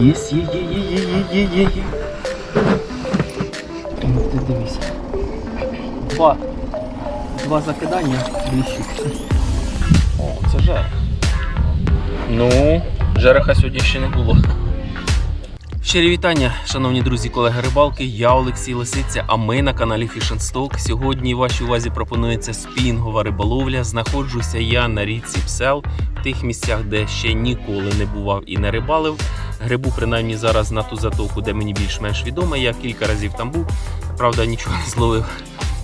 Єс, є, є, є, є, є, є, є, є. Ну, Ти дивись. Два. Два закидання, двічі. О, це жерех. Ну, жереха сьогодні ще не було. Щирі вітання, шановні друзі, колеги рибалки. Я Олексій Лисиця, а ми на каналі Fish and Stock. Сьогодні вашій увазі пропонується спінгова риболовля. Знаходжуся я на річці Псел, в тих місцях, де ще ніколи не бував і не рибалив. Грибу принаймні зараз на ту затоку, де мені більш-менш відомо. Я кілька разів там був, правда, нічого не зловив.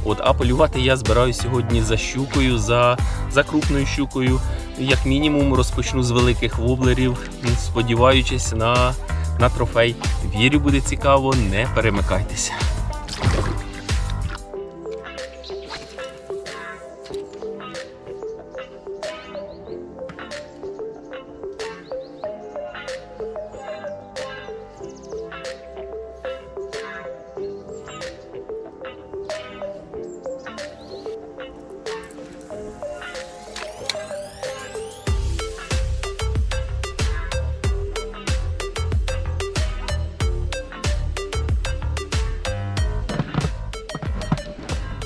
От, а полювати я збираю сьогодні за щукою, за, за крупною щукою. Як мінімум розпочну з великих воблерів, сподіваючись на на трофей. Вірю, буде цікаво, не перемикайтеся.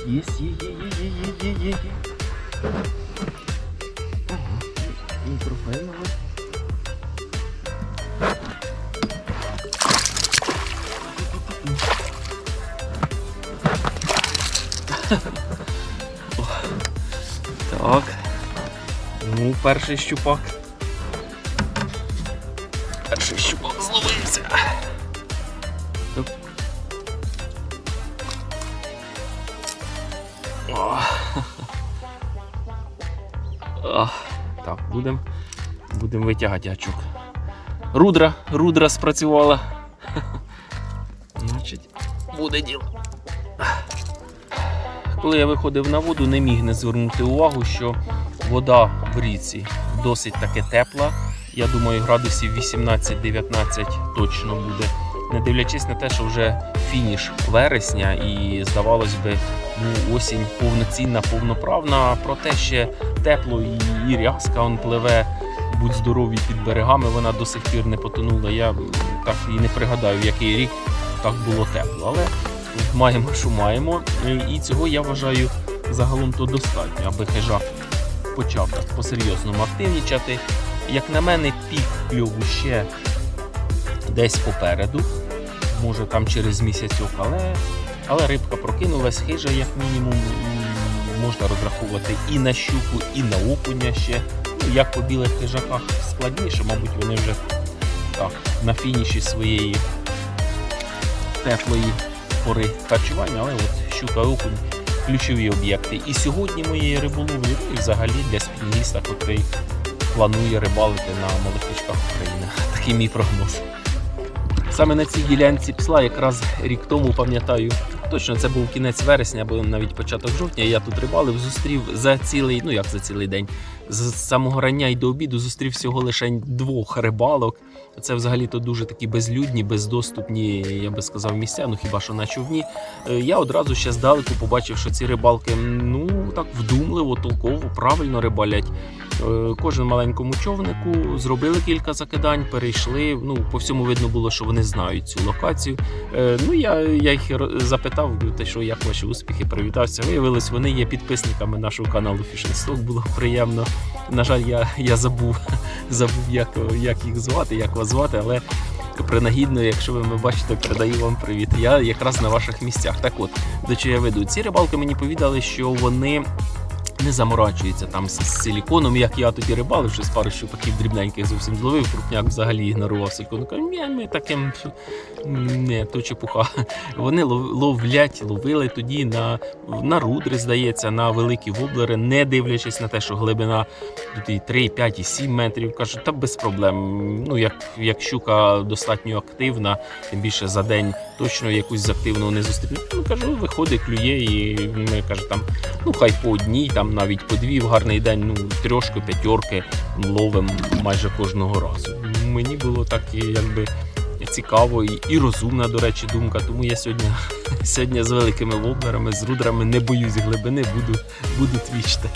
есть, есть, есть, есть, есть, есть. Ага, микрофон вот. Так. Ну, перший щупак. Перший щупак зловився. Будемо будем витягати гачок. Рудра, рудра спрацювала. Значить, буде діло. Коли я виходив на воду, не міг не звернути увагу, що вода в ріці досить таки тепла. Я думаю, градусів 18-19 точно буде. Не дивлячись на те, що вже фініш вересня, і здавалось би, ну, осінь повноцінна, повноправна, проте ще тепло і, і рязка он пливе. Будь здорові під берегами, вона до сих пір не потонула. Я так і не пригадаю, в який рік так було тепло. Але маємо, що маємо. І цього я вважаю загалом то достатньо, аби хижак почав так по-серйозному активнічати. Як на мене, пік кльову ще десь попереду, може там через місяцьок, але, але рибка прокинулась, хижа, як мінімум, можна розраховувати і на щуку, і на окуня ще. Ну, як по білих хижаках складніше, мабуть, вони вже так, на фініші своєї теплої пори харчування, але от щука окунь ключові об'єкти. І сьогодні моєї риболовлі, ну і взагалі для спільніста, котрий планує рибалити на малих річках України. Такий мій прогноз. Саме на цій ділянці псла якраз рік тому пам'ятаю. Точно це був кінець вересня або навіть початок жовтня. Я тут рибалив, зустрів за цілий, ну як за цілий день, з самого рання й до обіду зустрів всього лише двох рибалок. Це взагалі то дуже такі безлюдні, бездоступні, я би сказав, місця. Ну хіба що на човні. Е, Я одразу ще здалеку побачив, що ці рибалки ну так вдумливо, толково, правильно рибалять. Е, Кожен маленькому човнику зробили кілька закидань, перейшли. Ну по всьому видно було, що вони знають цю локацію. Е, Ну я, я їх запитав, те, що як ваші успіхи, привітався. Виявилось, вони є підписниками нашого каналу Stock, Було приємно. На жаль, я, я забув, забув як, як їх звати, як вас звати, але. Принагідно, якщо ви мене бачите, передаю вам привіт. Я якраз на ваших місцях. Так от, до чого я веду. Ці рибалки мені повідали, що вони не заморачуються там з з силіконом, як я тоді рибалив, щось пару щупаків дрібненьких зовсім зловив, крупняк взагалі ігнорував силікон. Кажу, ні, ми таким не, то чепуха. Вони ловлять, ловили тоді на, на рудри, здається, на великі воблери, не дивлячись на те, що глибина тут і 3, 5, і 7 метрів. Кажуть, та без проблем. Ну, як, як щука достатньо активна, тим більше за день точно якусь з активного не зустріне. Ну кажу, виходить, клює, і каже, там, ну хай по одній, там навіть по дві в гарний день, ну трьошки, п'ятерки ловим майже кожного разу. Мені було так якби. Цікаво і, і розумна, до речі, думка. Тому я сьогодні, сьогодні з великими воблерами, з рудрами не боюсь глибини, буду, буду твічити.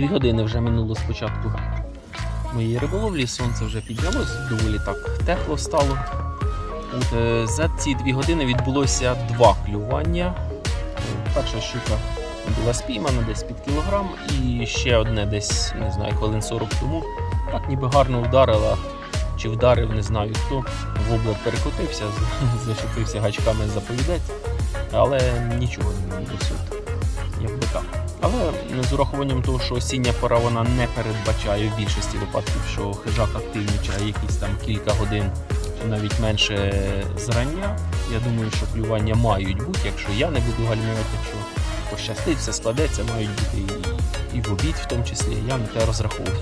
Дві години вже минуло з початку моєї риболовлі, сонце вже піднялось, доволі так тепло стало. Е, за ці дві години відбулося два клювання. Перша щука була спіймана десь під кілограм, і ще одне десь, не знаю, хвилин 40 тому. Так ніби гарно вдарила, чи вдарив, не знаю хто. Воблер перекотився, зачепився гачками заповідець, але нічого не. Якби так. Але з урахуванням того, що осіння пора вона не передбачає в більшості випадків, що хижак активнічає якісь там кілька годин, чи навіть менше зрання. Я думаю, що клювання мають бути, якщо я не буду гальмувати, якщо пощастить, все складеться, мають бути і, і в обід, в тому числі. Я на те розраховую.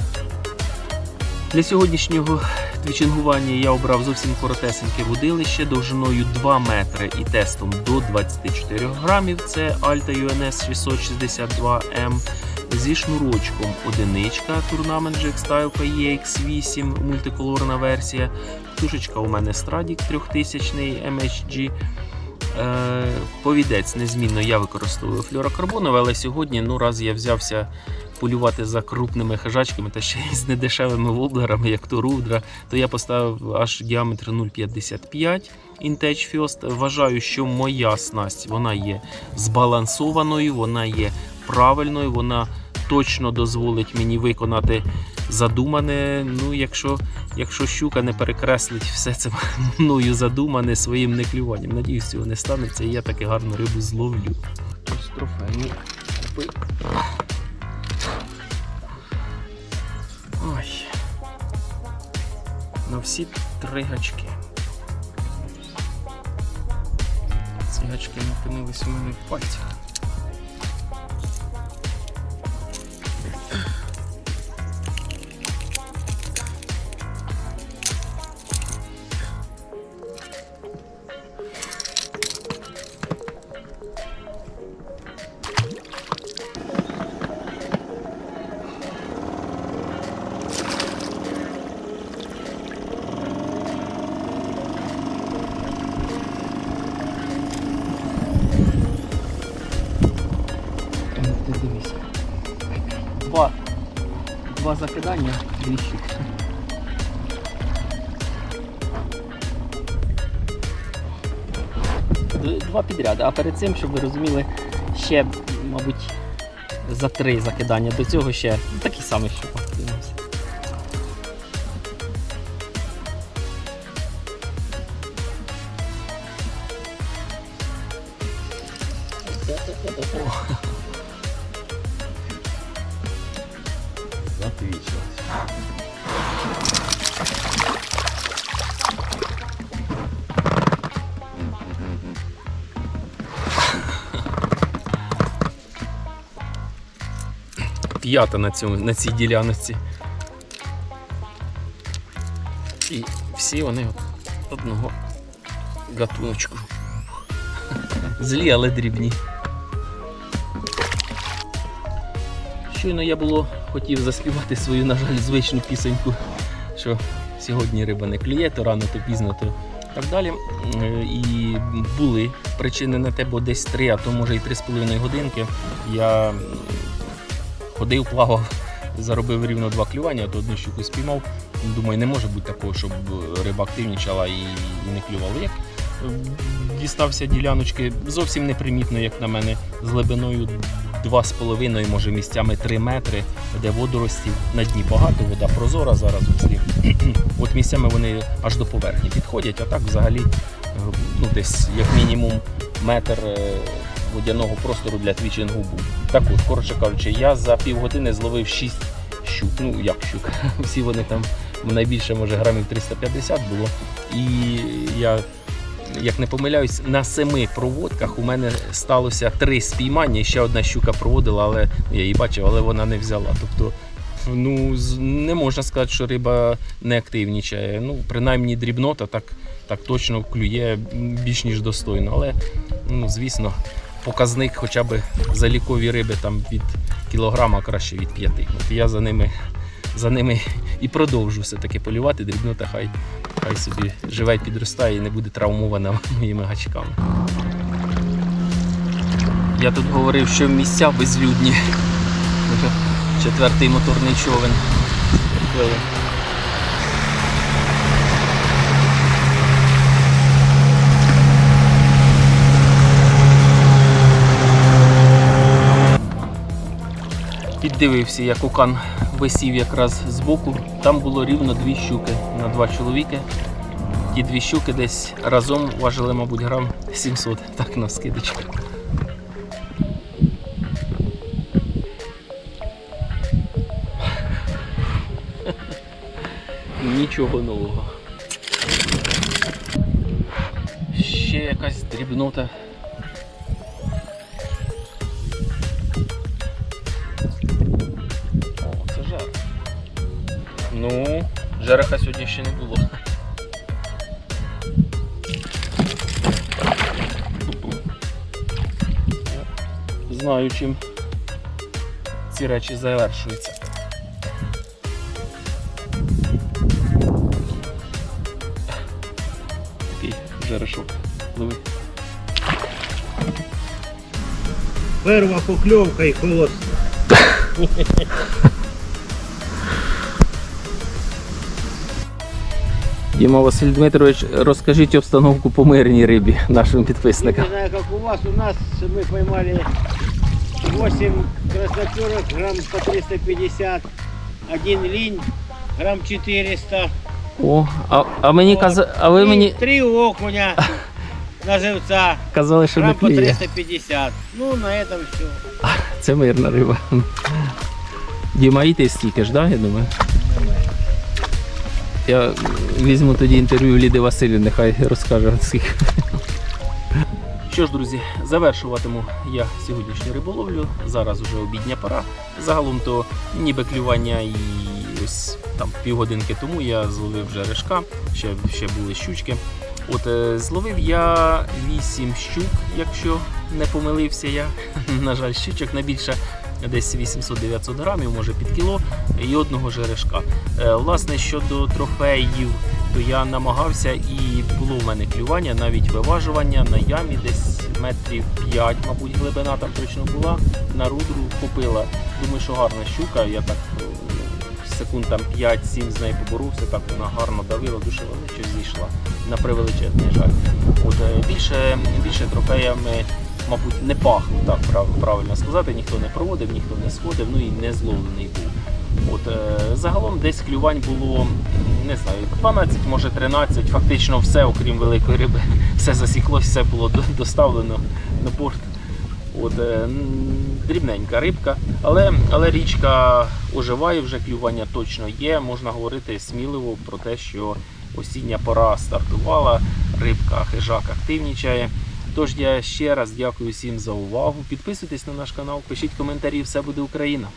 Для сьогоднішнього твічингування я обрав зовсім коротесеньке водилище довжиною 2 метри і тестом до 24 грамів. Це Alta UNS 662M зі шнурочком одиничка Tournament Jack Style PX8 мультиколорна версія. Тушечка у мене Stradic 3000 MHG. Е, Повідець незмінно я використовую флюорокарбоновий, але сьогодні, ну раз я взявся полювати за крупними хижачками та ще й з недешевими воблерами, як то рудра, то я поставив аж діаметр 0,55 Intech First. Вважаю, що моя снасть вона є збалансованою, вона є правильною, вона точно дозволить мені виконати задумане. Ну, якщо, якщо щука не перекреслить все це мною задумане своїм неклюванням. Надіюсь, цього не станеться, і я таки гарну рибу зловлю. Ось трофейний купив. Ой. На всі три гачки. Ці гачки не опинились у мене в пальцях. Два закидання, дві. Два підряди, а перед цим, щоб ви розуміли, ще, мабуть, за три закидання до цього ще такий самий щупак. кинувся. П'ята на, на цій діляночці. І всі вони одного гатуночку. Злі, але дрібні. Щойно я було хотів заспівати свою, на жаль, звичну пісеньку, що сьогодні риба не клює, то рано, то пізно, то так далі. Е, І були причини на те, бо десь 3, а то може і 3,5 годинки я ходив, плавав, заробив рівно два клювання, то одну щуку спіймав. Думаю, не може бути такого, щоб риба активнічала і, не клювала. Як е, дістався діляночки зовсім непримітно, як на мене, з глибиною 2,5, може місцями 3 метри, де водоростів на дні багато, вода прозора зараз у слів. От місцями вони аж до поверхні підходять, а так взагалі е, ну, десь як мінімум метр е, водяного простору для твічингу був. Так от, коротше кажучи, я за півгодини зловив 6 щук. Ну як щук, всі вони там найбільше, може, грамів 350 було. І я, як не помиляюсь, на семи проводках у мене сталося три спіймання, і ще одна щука проводила, але я її бачив, але вона не взяла. Тобто, ну, не можна сказати, що риба не активнічає. Ну, принаймні дрібнота так, так точно клює більш ніж достойно. Але, ну, звісно, показник хоча б залікові риби там від кілограма краще від п'яти. От я за ними, за ними і продовжу все-таки полювати. Дрібнота хай, хай собі живе підростає і не буде травмована моїми гачками. Я тут говорив, що місця безлюдні. Четвертий моторний човен. Піддивився, як окан висів якраз збоку. Там було рівно дві щуки на два чоловіки. Ті дві щуки десь разом важили, мабуть, грам 700, так на скидочку. Нічого нового. Ще якась дрібнота. Ну, жареха сьогодні ще не було. Знаю, чим ці речі завершуються. Такий жарешок. Лови. Перва покльовка і холодна. Діма Василь Дмитрович, розкажіть обстановку по мирній рибі нашим підписникам. Не знаю, как у вас, у нас мы поймали 8 красноперок, грамм по 350, один линь, грамм 400. О, а, а мені Вот. а ви мені Три окуня на живца, казали, що не грамм по клює. 350. Ну, на этом все. Це мирна риба. Діма, і ти стільки ж, да, я думаю? Я візьму тоді інтерв'ю Ліди Василів, нехай розкаже скільки. Що ж, друзі, завершуватиму я сьогоднішню риболовлю. Зараз уже обідня пора. Загалом то ніби клювання і ось там півгодинки тому я зловив вже решка, ще, ще були щучки. От е, зловив я 8 щук, якщо не помилився я. На жаль, щучок не більше десь 800-900 грамів, може під кіло, і одного жерешка. Е, Власне, щодо трофеїв, то я намагався і було в мене клювання, навіть виважування на ямі, десь метрів 5, мабуть, глибина там точно була. На рудру купила. Думаю, що гарна щука. Я так е, секунд там 5-7 з нею поборовся, так вона гарно давила, дуже вона зійшла. На превеличезний жаль. От більше, більше трофеями, мабуть, не пахло, так правильно сказати. Ніхто не проводив, ніхто не сходив, ну і не зловлений був. От е, загалом десь клювань було не знаю, 12, може 13, фактично все, окрім великої риби, все засіклось, все було доставлено на борт. От, е, дрібненька рибка, але, але річка оживає, вже клювання точно є. Можна говорити сміливо про те, що осіння пора стартувала, рибка хижак активнічає. Тож я ще раз дякую всім за увагу. Підписуйтесь на наш канал, пишіть коментарі, все буде Україна.